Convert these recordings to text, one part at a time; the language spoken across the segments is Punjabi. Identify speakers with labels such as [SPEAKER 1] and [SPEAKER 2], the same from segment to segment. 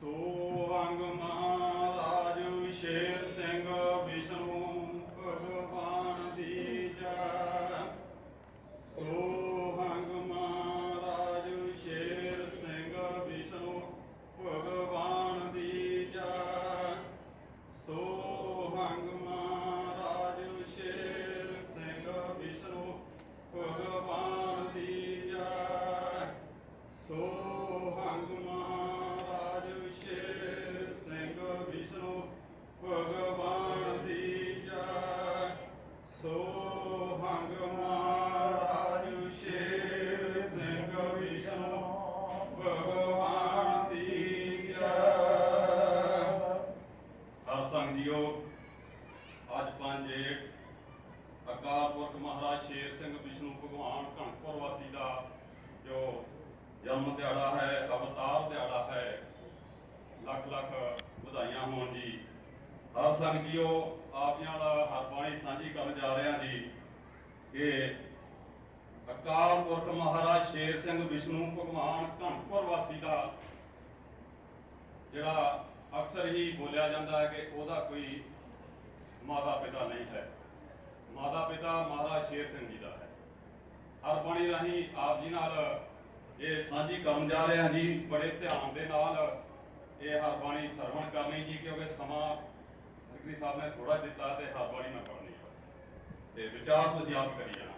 [SPEAKER 1] ਸੋਹੰਗ ਮਹਾਰਾਜ ਸ਼ੇਰ ਸਿੰਘ ਵਧਾਈਆਂ ਹੋਣ ਜੀ। ਹਰ ਸੰਗ ਜੀਓ ਆਪ ਹਰ ਬਾਣੀ ਸਾਂਝੀ ਕਰਨ ਜਾ ਰਹੇ ਹਾਂ ਜੀ ਕਿ ਅਕਾਲ ਪੁਰਖ ਮਹਾਰਾਜ ਸ਼ੇਰ ਸਿੰਘ ਵਿਸ਼ਨੂੰ ਭਗਵਾਨ ਕਣਕਪੁਰ ਵਾਸੀ ਦਾ ਜਿਹੜਾ ਅਕਸਰ ਹੀ ਬੋਲਿਆ ਜਾਂਦਾ ਹੈ ਕਿ ਉਹਦਾ ਕੋਈ ਮਾਤਾ ਪਿਤਾ ਨਹੀਂ ਹੈ। ਮਾਤਾ ਪਿਤਾ ਮਹਾਰਾਜ ਸ਼ੇਰ ਸਿੰਘ ਜੀ ਦਾ ਹੈ। ਹਰ ਬਾਣੀ ਰਾਹੀਂ ਆਪ ਜੀ ਨਾਲ ਇਹ ਸਾਂਝੀ ਕਰਨ ਜਾ ਰਹੇ ਹਾਂ ਜੀ, ਬੜੇ ਧਿਆਨ ਦੇ ਨਾਲ ਇਹ ਹਰ ਬਾਣੀ ਸਰਵਣ ਕਰਨੀ ਜੀ, ਕਿਉਂਕਿ ਸਮਾਂ ਸੈਕਟਰੀ ਸਾਹਿਬ ਨੇ ਥੋੜਾ ਦਿੱਤਾ ਤੇ ਹਰ ਬਾਣੀ ਮੈਂ ਪੜ੍ਹਨੀ ਤੇ ਵਿਚਾਰ ਤੁਸੀਂ ਆਪ ਕਰੀ ਜਾਣਾ।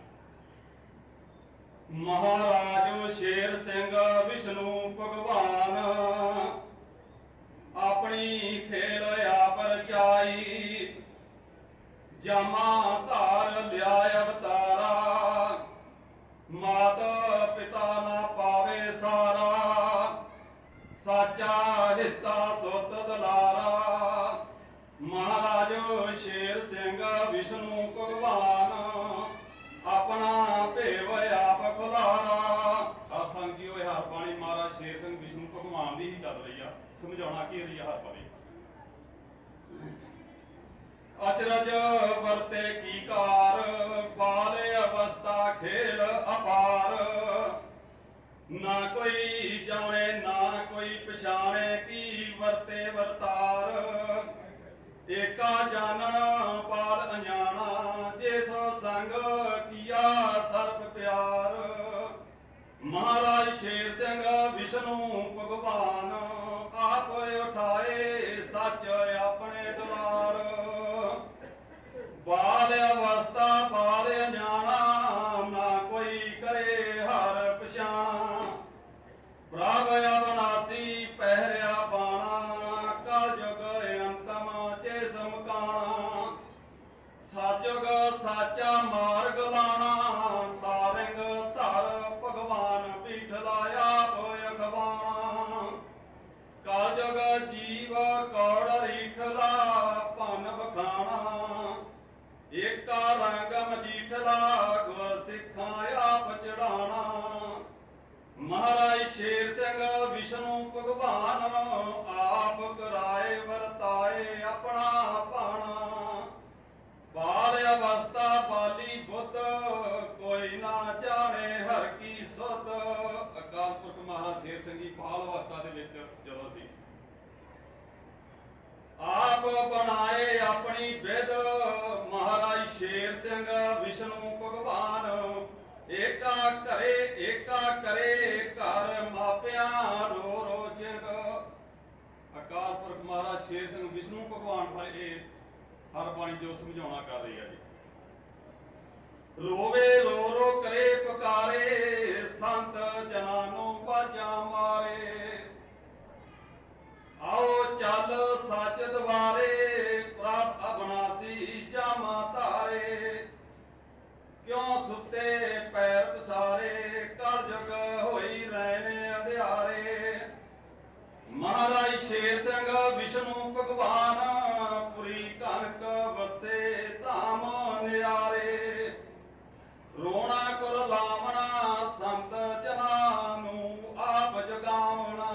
[SPEAKER 1] ਮਹਾਰਾਜ ਸ਼ੇਰ ਸਿੰਘ, ਵਿਸ਼ਨੂੰ ਭਗਵਾਨ ਮਹਾਰਾਜ ਸ਼ੇਰ ਸਿੰਘ, ਵਿਸ਼ਨੂੰ ਭਗਵਾਨ, ਆਪਣਾ ਭੇਵ ਆਪ ਖੁਲਾਰਾ। ਆ ਸੰਗ ਜੀ ਹੋਏ ਹਰ ਬਾਣੀ ਮਹਾਰਾਜ ਸ਼ੇਰ ਸਿੰਘ, ਵਿਸ਼ਨੂੰ ਭਗਵਾਨ ਦੀ ਹੀ ਚੱਲ ਰਹੀ ਆ। ਸਮਝਾਉਣਾ ਕੀ ਰਹੀ ਆ ਹਰ ਬਾਣੀ? ਅਚਰਜ ਵਰਤੇ ਕੀ ਕਾਰ, ਬਾਲੇ ਅਵਸਥਾ ਖੇਲ ਅਪਾਰ। ਨਾ ਕੋਈ ਏਕਾ ਜਾਣਨ ਪਾਲ ਅਣਜਾਣਾ ਜਿਸ ਸੰਗ ਕੀਆ ਸਰਬ ਪਿਆਰ। ਮਹਾਰਾਜ ਸ਼ੇਰ ਸਿੰਘ ਵਿਸ਼ਨੂੰ ਮਹਾਰਾਜ ਸ਼ੇਰ ਸਿੰਘ, ਵਿਸ਼ਨੂੰ ਭਗਵਾਨ, ਆਪ ਕਰਾਏ, ਵਰਤਾਏ ਆਪਣਾ ਪਾਣਾ ਬਾਲ ਅਵਸਥਾ ਬਾਲੀ ਬੁੱਧ ਕੋਈ ਨਾ ਜਾਣੇ ਹਰ ਕੀ ਸੁਧ ਅਕਾਲ ਪੁਰਖ ਮਹਾਰਾਜ ਸ਼ੇਰ ਸਿੰਘ ਜੀ, ਬਾਲ ਅਵਸਥਾ ਦੇ ਵਿੱਚ ਜਦੋਂ ਸੀ ਆਪ ਬਣਾਏ ਆਪਣੀ ਵਿਦ ਮਹਾਰਾਜ ਸ਼ੇਰ ਸਿੰਘ, ਵਿਸ਼ਨੂੰ ਭਗਵਾਨ, ਏਕਾ ਘਰੇ ਸ਼ੇਰ ਸਿੰਘ ਵਿਸ਼ਨੂੰ ਭਗਵਾਨ ਪਰ ਇਹ ਹਰ ਬਾਣੀ ਜੋ ਸਮਝਾਉਣਾ ਕਰ ਰਹੀ ਹੈ ਜੀ। ਰੋਵੇ, ਰੋ ਰੋ, ਕਰੇ, ਪੁਕਾਰੇ, ਸੰਤ ਜਨਾਂ ਨੂੰ ਬਾਜਾਂ ਮਾਰੇ। ਆਓ ਚੱਲ ਸੱਚ ਦਵਾਰੇ, ਪ੍ਰਭ ਅਬਨਾਸੀ ਜਾਮਾ ਧਾਰੇ। ਕਿਉਂ ਸੁੱਤੇ ਪੈਰ ਪਸਾਰੇ ਕਲ ਜੁਗ ਹੋਈ ਰਹਿਣੇ ਅੰਧਿਆਰੇ। ਮਹਾਰਾਜ ਸ਼ੇਰ ਸਿੰਘ, ਵਿਸ਼ਨੂੰ ਭਗਵਾਨ ਪੁਰੀ ਕਨਕ ਵਸੇ ਧਾਮ ਨਿਆਰੇ। ਰੋਣਾ ਕੁਰ ਲਾਵਣਾ, ਸੰਤ ਜਨਾਂ ਨੂੰ ਆਪ ਜਗਾਵਣਾ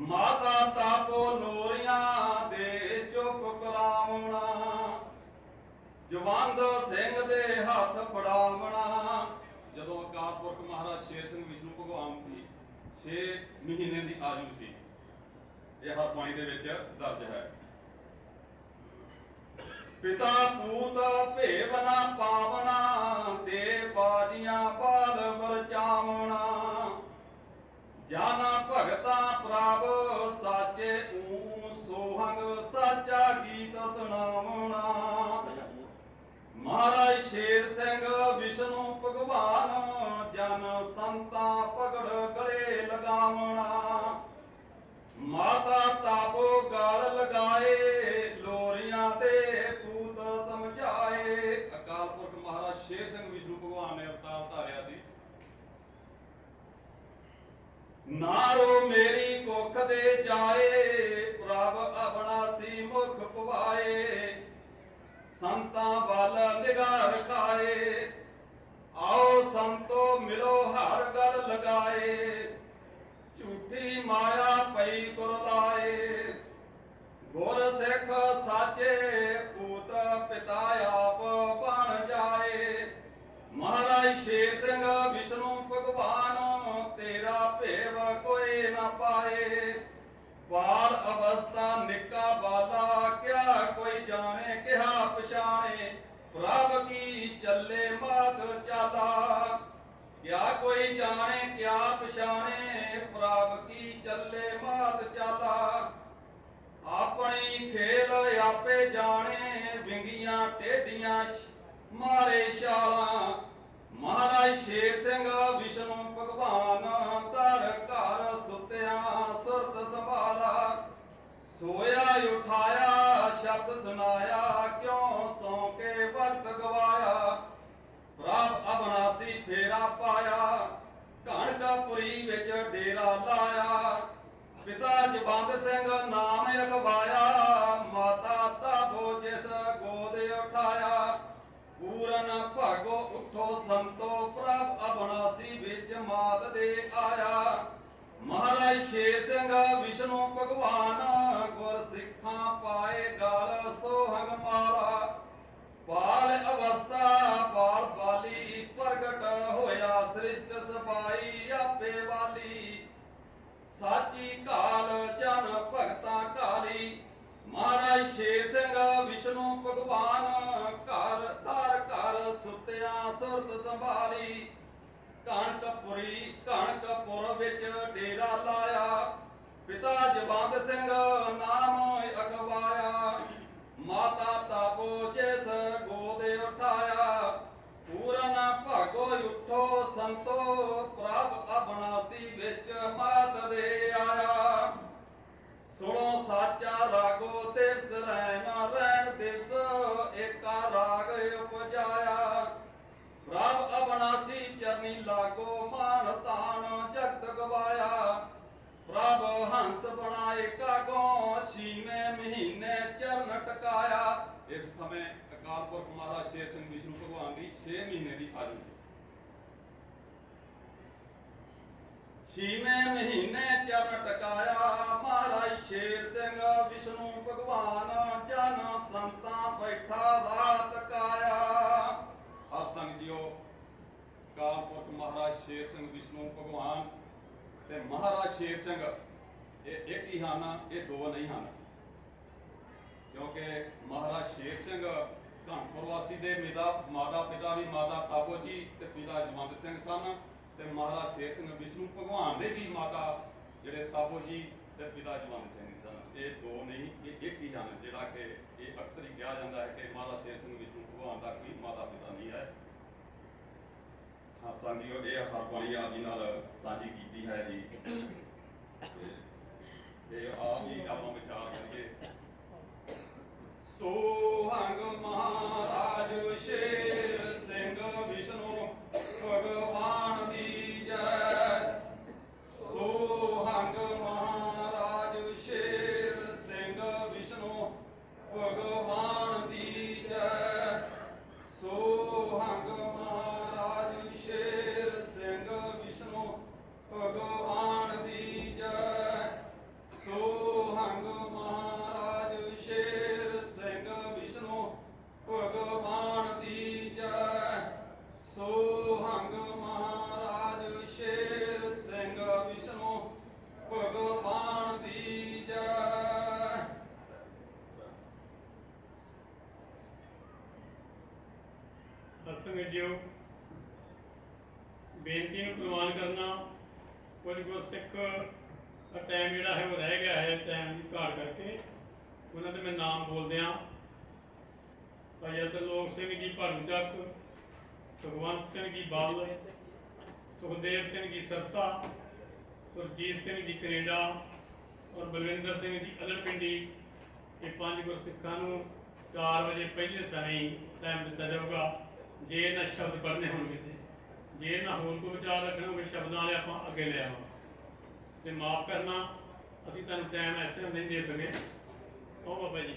[SPEAKER 1] ਮਾਤਾ ਤਾਪੋ ਲੋਰੀਆਂ ਦੇ ਚੁੱਪ ਕਰਾਵਣਾ ਜਵੰਦ ਸਿੰਘ ਦੇ ਹੱਥ ਫੜਾਵਣਾ ਜਦੋਂ ਅਕਾਲ ਪੁਰਖ ਮਹਾਰਾਜ ਸ਼ੇਰ ਸਿੰਘ ਵਿਸ਼ਨੂੰ ਭਗਵਾਨ ਦੀ 6 ਮਹੀਨੇ ਦੀ ਆਯੂ ਸੀ ਇਹ ਹਰਬਾਣੀ ਦੇ ਵਿੱਚ ਦਰਜ ਹੈ। ਪਿਤਾ ਪੂਤ ਭੇਵਨਾ ਪਾਵਨ ਜਾਏ ਪ੍ਰਭ ਆਪਣਾ ਸੀ ਮੁਖ ਪਵਾਏ। ਸੰਤਾਂ ਵੱਲ ਨਿਗਾਹ ਰਖਾਏ। ਆਓ ਸੰਤੋ ਮਿਲੋ ਹਰ ਗਲ ਲਗਾਏ। ਝੂਠੀ ਮਾਇਆ ਪਈ ਗੁਰ ਗੁਰ ਸਿੱਖ ਸਾਚੇ ਪੂਤ ਪਿਤਾ ਆਪ ਬਣ ਜਾਏ। ਮਹਾਰਾਜ ਸ਼ੇਰ ਸਿੰਘ, ਵਿਸ਼ਨੂੰ, ਭਗਵਾਨ ਬਾਲ ਅਵਸਥਾ ਨਿੱਕਾ ਬਾਲਾ ਕਿਆ ਕੋਈ ਜਾਣੇ, ਕਿਹਾ ਪਛਾਣੇ। ਪ੍ਰਭ ਕੀ ਚੱਲੇ ਮਾਤ ਚਾਲਾ, ਕਿਆ ਕੋਈ ਜਾਣੇ, ਕਿਆ ਪਛਾਣੇ। ਪ੍ਰਭ ਕੀ ਚੱਲੇ ਮਾਤ ਚਾਲਾ। ਆਪਣੀ ਖੇਲ ਆਪੇ ਜਾਣੇ, ਵਿੰਗੀਆਂ ਟੇਡੀਆਂ ਮਾਰੇ ਛਾਲਾਂ। ਮਹਾਰਾਜ ਸ਼ੇਰ ਸਿੰਘ, ਵਿਸ਼ਨੂੰ ਭਗਵਾਨ ਧਰ ਸੋਇਆ, ਉਠਾਇਆ, ਸ਼ਬਦ ਸੁਨਾਇਆ ਕਿਉਂ ਸੌ ਕੇ ਵਕਤ ਗਵਾਇਆ? ਪ੍ਰਭ ਅਬਨਾਸੀ ਫੇਰਾ ਪਾਇਆ ਕਣਕਪੁਰੀ ਵਿੱਚ ਡੇਰਾ ਲਾਇਆ। ਪਿਤਾ ਜਵੰਦ ਸਿੰਘ ਨਾਮ ਅਖਵਾਇਆ ਮਾਤਾ ਤਾਬੋ ਜਿਸ ਗੋਦ ਉਠਾਇਆ। ਪੂਰਨ ਭਾਗੋ ਉਠੋ ਸੰਤੋ, ਪ੍ਰਭ ਅਬਨਾਸੀ ਵਿੱਚ ਮਾਤ ਦੇ ਆਇਆ। ਮਹਾਰਾਜ ਸ਼ੇਰ ਸਿੰਘ ਵਿਸ਼ਨੂੰ ਭਗਵਾਨ ਗੁਰ ਸਿੱਖਾਂ ਪਾਏ ਗਲ, ਸੋਹੰਗ ਮਾਲਾ ਬਾਲ ਅਵਸਥਾ ਬਾਲ ਬਾਲੀ, ਪ੍ਰਗਟ ਹੋਇਆ ਸ੍ਰਿਸ਼ਟ ਸਬਾਈ ਆਪੇ ਵਾਲੀ। ਸਾਚੀ ਕਾਲ ਜਨ ਭਗਤਾ ਕਾਲੀ। ਮਹਾਰਾਜ ਸ਼ੇਰ ਸਿੰਘ ਵਿਸ਼ਨੂੰ ਭਗਵਾਨ ਘਰ ਦਰ ਘਰ ਸੁਤਿਆ ਸੁਰਤ ਸੰਭਾਲੀ। ਕਣਕਪੁਰੀ, ਕਣਕਪੁਰ ਵਿੱਚ ਡੇਰਾ ਲਾਇਆ। ਪਿਤਾ ਜਵੰਦ ਸਿੰਘ ਨਾਮ ਅਖਵਾਇਆ। ਮਾਤਾ ਤਾਪੋ ਜਿਸ ਗੋਦ ਉਠਾਇਆ। ਪੂਰਨ ਭਾਗੋ ਉਠੋ ਸੰਤੋ, ਪ੍ਰਭ ਅਬਨਾਸੀ ਵਿੱਚ ਮਾਤ ਦੇ ਆਇਆ। ਸੁਣੋ ਸਾਚਾ ਰਾਗੋ ਦਿਵਸ ਰਹਿਣ ਇਸ ਸਮੇਂ ਅਕਾਲ ਪੁਰਖ ਮਹਾਰਾਜ ਸ਼ੇਰ ਸਿੰਘ ਵਿਸ਼ਨੂੰ ਭਗਵਾਨ ਦੀ 6 ਮਹੀਨੇ ਦੀ ਆਯੂ ਸੀ। ਛੀਵੇਂ ਮਹੀਨੇ ਚਰਨ ਟਕਾਇਆ ਮਹਾਰਾਜ ਸ਼ੇਰ ਸਿੰਘ ਵਿਸ਼ਨੂੰ ਭਗਵਾਨ, ਜਨ ਸੰਤਾਂ ਬੈਠਾ ਰਾਤ ਕਾਇਆ ਆ ਸੰਗ ਜੀਓ ਕਾਲ ਪੁਰਖ ਮਹਾਰਾਜ ਸ਼ੇਰ ਸਿੰਘ ਵਿਸ਼ਨੂੰ ਭਗਵਾਨ ਤੇ ਮਹਾਰਾਜ ਸ਼ੇਰ ਸਿੰਘ ਇਹ ਇੱਕ ਹੀ ਹਨ, ਇਹ ਦੋ ਨਹੀਂ ਹਨ। ਕਿਉਂਕਿ ਮਹਾਰਾਜ ਸ਼ੇਰ ਸਿੰਘ ਕਾਨਪੁਰ ਵਾਸੀ ਦੇ ਮੇਰਾ ਮਾਤਾ ਪਿਤਾ ਵੀ ਮਾਤਾ ਤਾਬੋ ਜੀ ਤੇ ਪਿਤਾ ਜਵੰਦ ਸਿੰਘ ਸਨ ਤੇ ਮਹਾਰਾਜ ਸ਼ੇਰ ਸਿੰਘ ਵਿਸ਼ਨੂੰ ਭਗਵਾਨ ਦੇ ਵੀ ਮਾਤਾ ਜਿਹੜੇ ਤਾਬੋ ਜੀ ਤੇ ਪਿਤਾ ਜਵੰਦ ਸਿੰਘ ਸਨ। ਇਹ ਦੋ ਨਹੀਂ, ਇਹ ਇੱਕ ਹੀ ਹਨ ਜਿਹੜਾ ਕਿ ਇਹ ਅਕਸਰ ਹੀ ਕਿਹਾ ਜਾਂਦਾ ਹੈ ਕਿ ਮਹਾਰਾਜ ਸ਼ੇਰ ਸਿੰਘ ਵਿਸ਼ਨੂੰ ਭਗਵਾਨ ਦਾ ਕੋਈ ਮਾਤਾ ਪਿਤਾ ਨਹੀਂ ਹੈ। ਹਾਂ, ਸਾਂਝੀ ਇਹ ਹਰਬਾਣੀ ਆਪ ਜੀ ਨਾਲ ਸਾਂਝੀ ਕੀਤੀ ਹੈ ਜੀ।
[SPEAKER 2] ਉਹਨਾਂ ਦੇ ਮੈਂ ਨਾਮ ਬੋਲਦਿਆਂ ਭਾਈ ਅਤਲੋਕ ਸਿੰਘ ਜੀ ਭਰਮਚੱਕ ਸੁਖਵੰਤ ਸਿੰਘ ਜੀ, ਬਾਲ, ਸੁਖਦੇਵ ਸਿੰਘ ਜੀ, ਸਰਸਾ, ਸੁਰਜੀਤ ਸਿੰਘ ਜੀ, ਕੈਨੇਡਾ ਔਰ ਬਲਵਿੰਦਰ ਸਿੰਘ ਜੀ ਅਲਰਪਿੰਡੀ ਇਹ ਪੰਜ ਗੁਰਸਿੱਖਾਂ ਨੂੰ 4 ਵਜੇ ਪਹਿਲੇ ਸਾਈ ਟਾਈਮ ਦਿੱਤਾ ਜਾਊਗਾ। ਜੇ ਇਹਨਾਂ ਸ਼ਬਦ ਪੜ੍ਹਨੇ ਹੋਣਗੇ ਤੇ। ਜੇ ਨਾ ਹੋਰ ਕੋਈ ਵਿਚਾਰ ਰੱਖਣਾ ਹੋਵੇ ਸ਼ਬਦਾਂ ਵਾਲੇ ਆਪਾਂ ਅੱਗੇ ਲੈ ਆਵਾਂਗੇ। ਤੇ ਮਾਫ ਕਰਨਾ, ਅਸੀਂ ਤੁਹਾਨੂੰ ਟਾਈਮ ਇਸ ਤਰ੍ਹਾਂ ਨਹੀਂ ਦੇ ਸਕੇ। ਉਹ ਬਾਬਾ ਜੀ